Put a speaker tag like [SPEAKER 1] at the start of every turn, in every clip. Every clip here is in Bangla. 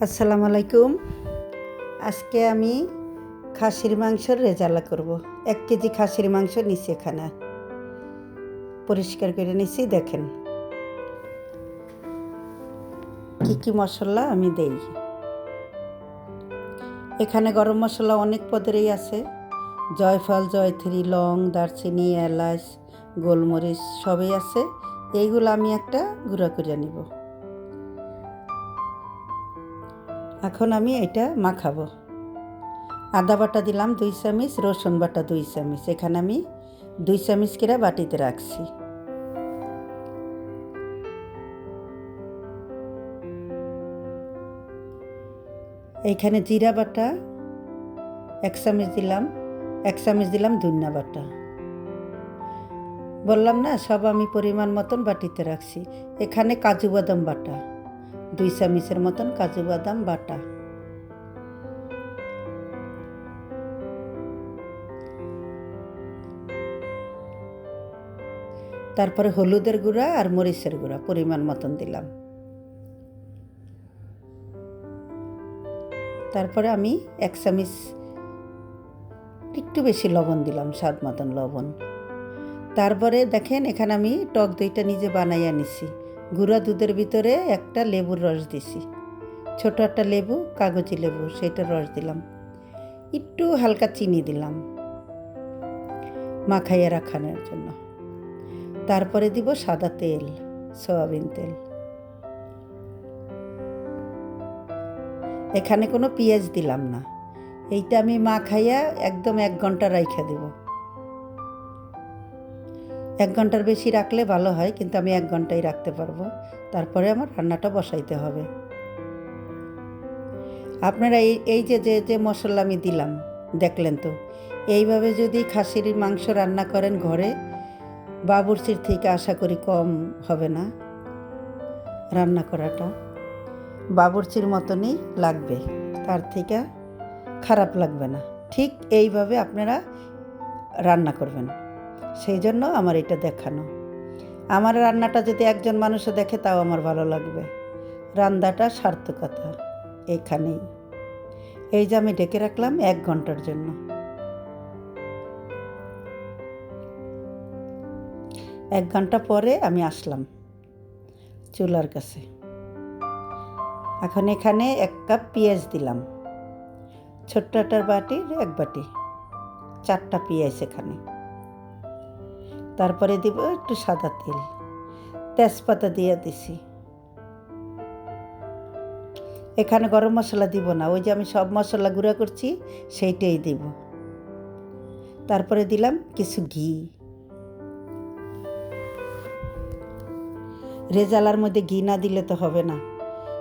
[SPEAKER 1] আসসালামু আলাইকুম। আজকে আমি খাসির মাংসের রেজালা করব। এক কেজি খাসির মাংস নিছি এখানে। পরিষ্কার করে নিছি, দেখেন। কি কি মশলা আমি দেই? এখানে গরম মশলা অনেক পদেরই আছে। জয়ফল জয়থ্রি লং, দারচিনি, এলাচ, গোলমরিচ সবই আছে। এইগুলো আমি একটা গুঁড়া করে নিব। এখন আমি এটা মাখাবো। আদা বাটা দিলাম দুই চামিচ, রসুন বাটা দুই চামিচ। এখানে আমি দুই চামিচ করে বাটিতে রাখছি। এইখানে জিরা বাটা এক চামিচ দিলাম, এক চামিচ দিলাম ধনিয়া বাটা। বললাম না, সব আমি পরিমাণ মতন বাটিতে রাখছি। এখানে কাজু বাদাম বাটা। দুই চামিচের মতন কাজু বাদাম বাটা। তারপরে হলুদের গুঁড়া আর মরিচের গুঁড়া পরিমাণ মতন দিলাম। তারপরে আমি এক চামিচ একটু বেশি লবণ দিলাম, স্বাদ মতন লবণ। তারপরে দেখেন এখানে আমি টক দইটা নিজে বানাইয়া নিছি। গুঁড়া দুধের ভিতরে একটা লেবুর রস দিছি। ছোট একটা লেবু, কাগজি লেবু, সেটার রস দিলাম। একটু হালকা চিনি দিলাম মাখাইয়া রাখানোর জন্য। তারপরে দিব সাদা তেল, সয়াবিন তেল। এখানে কোনো পেঁয়াজ দিলাম না। এইটা আমি মাখাইয়া একদম এক ঘণ্টা রাইখা দিব। এক ঘণ্টার বেশি রাখলে ভালো হয়, কিন্তু আমি এক ঘন্টাই রাখতে পারব। তারপরে আমার রান্নাটা বসাইতে হবে। আপনারা এই এই যে যে যে মশলা আমি দিলাম, দেখলেন তো? এইভাবে যদি খাসির মাংস রান্না করেন ঘরে, বাবুরচির থেকে আশা করি কম হবে না রান্না করাটা। বাবুরচির মতনই লাগবে, তার থেকে খারাপ লাগবে না। ঠিক এইভাবে আপনারা রান্না করবেন। সেই জন্য আমার এটা দেখানো। আমার রান্নাটা যদি একজন মানুষও দেখে, তাও আমার ভালো লাগবে। রান্নাটা সার্থকতা এইখানেই এই যে আমি ডেকে রাখলাম এক ঘণ্টার জন্য। এক ঘণ্টা পরে আমি আসলাম চুলার কাছে। এখন এখানে এক কাপ পেঁয়াজ দিলাম। ছোট্ট ছোট্টটার বাটির এক বাটি। চারটা পেঁয়াজ এখানে। তারপরে দিব একটু সাদা তেল। তেজপাতা দিয়ে দিছি। এখানে গরম মশলা দিব না, ওই যে আমি সব মশলা গুঁড়া করছি, সেইটাই দিব। তারপরে দিলাম কিছু ঘি। রেজালার মধ্যে ঘি না দিলে তো হবে না।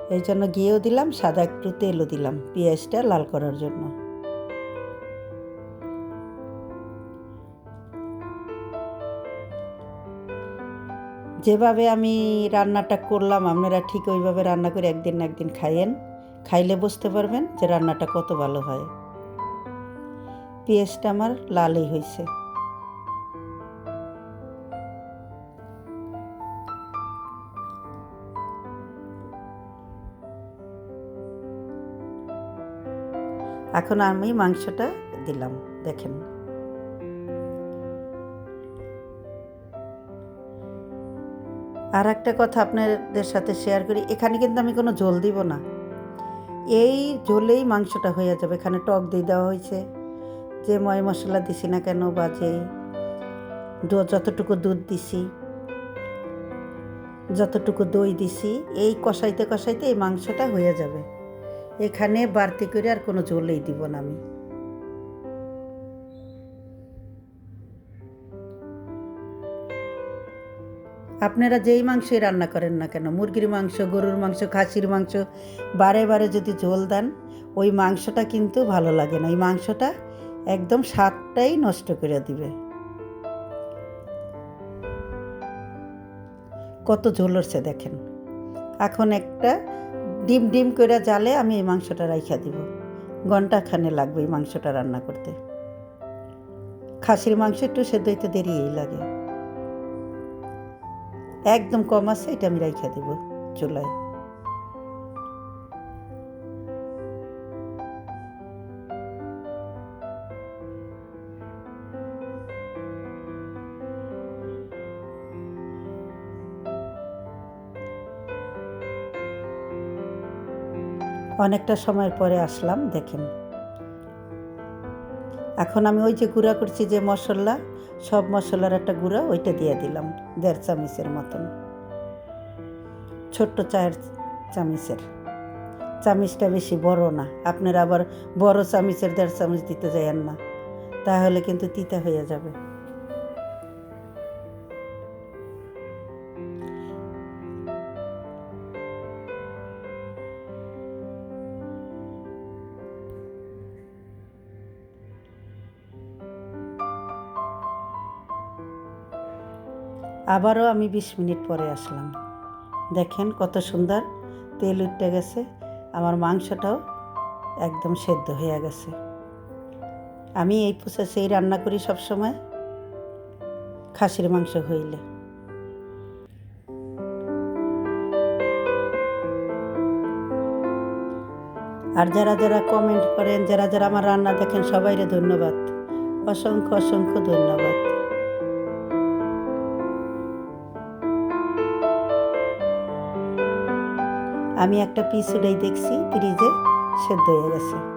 [SPEAKER 1] এই জন্য ঘিও দিলাম, সাদা একটু তেলও দিলাম, পেঁয়াজটা লাল করার জন্য। যেভাবে আমি রান্নাটা করলাম, আপনারা ঠিক ওইভাবে রান্না করে একদিন না একদিন খাইয়েন। খাইলে বুঝতে পারবেন যে রান্নাটা কত ভালো হয়। পেঁয়াজটা আমার লালই হয়েছে। এখন আমি মাংসটা দিলাম, দেখেন। আর একটা কথা আপনাদের সাথে শেয়ার করি, এখানে কিন্তু আমি কোনো ঝোল দিব না। এই ঝোলেই মাংসটা হয়ে যাবে, এখানে টক দিয়ে দেওয়া হয়েছে। যে ময় মশলা দিছি না কেন বা যে, যতটুকু দুধ দিছি, যতটুকু দই দিছি, এই কষাইতে কষাইতে এই মাংসটা হয়ে যাবে। এখানে বাড়তি করে আর কোনো ঝোলেই দিব না আমি। আপনারা যেই মাংসই রান্না করেন না কেন, মুরগির মাংস, গরুর মাংস, খাসির মাংস, বারে বারে যদি ঝোল দেন, ওই মাংসটা কিন্তু ভালো লাগে না। ওই মাংসটা একদম স্বাদটাই নষ্ট করে দিবে। কত ঝোল হচ্ছে দেখেন। এখন একটা ডিম ডিম করে জালে আমি এই মাংসটা রাইখা দিব। ঘন্টাখানে লাগবে এই মাংসটা রান্না করতে। খাসির মাংস একটু সেদ্ধ হইতে দেরিই লাগে। একদম কম আছে এটা আমি রাইখা দেব চুলায়। অনেকটা সময় পরে আসলাম দেখেন। এখন আমি ওই যে গুঁড়া করছি যে মশলা, সব মশলার একটা গুঁড়া ওইটা দিয়ে দিলাম, দেড় চামিচের মতন। ছোট্ট চায়ের চামিচের। চামিচটা বেশি বড় না, আপনার আবার বড় চামিচের দেড় চামিচ দিতে যায়েন না, তাহলে কিন্তু তিতা হয়ে যাবে। আবারও আমি বিশ মিনিট পরে আসলাম। দেখেন কত সুন্দর তেল উঠে গেছে, আমার মাংসটাও একদম সেদ্ধ হয়ে গেছে। আমি এই প্রসেসেই রান্না করি সব সময় খাসির মাংস হইলে। আর যারা যারা কমেন্ট করেন, যারা যারা আমার রান্না দেখেন, সবাইরে ধন্যবাদ। অসংখ্য অসংখ্য ধন্যবাদ। আমি একটা পিস উড়াই দেখছি ফ্রিজে সেদ্ধ হয়ে গেছে।